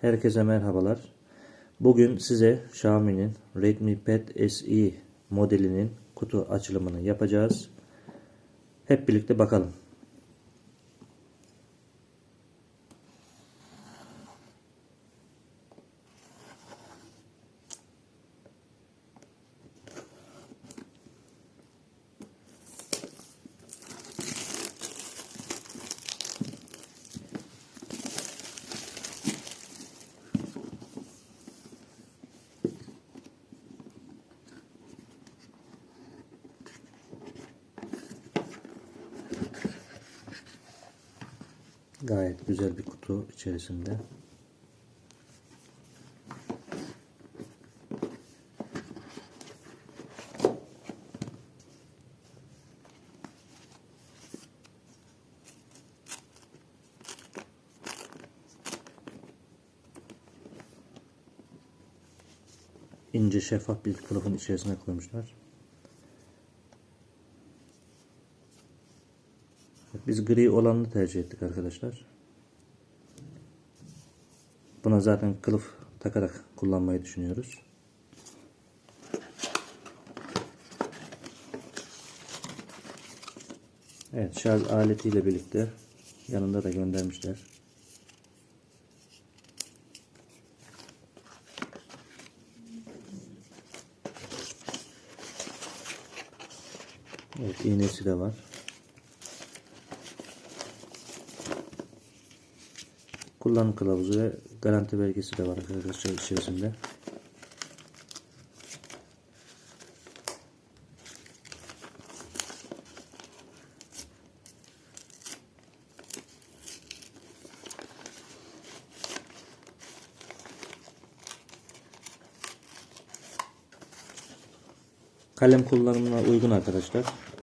Herkese merhabalar. Bugün size Xiaomi'nin Redmi Pad SE modelinin kutu açılımını yapacağız. Hep birlikte bakalım. Gayet güzel bir kutu içerisinde. ince şeffaf bir kılıfın içerisine koymuşlar. Biz gri olanını tercih ettik arkadaşlar. Buna zaten kılıf takarak kullanmayı düşünüyoruz. Evet şarj aletiyle birlikte yanında da göndermişler. Evet iğnesi de var. Kullanım kılavuzu ve garanti belgesi de var arkadaşlar içerisinde. Kalem kullanımına uygun arkadaşlar.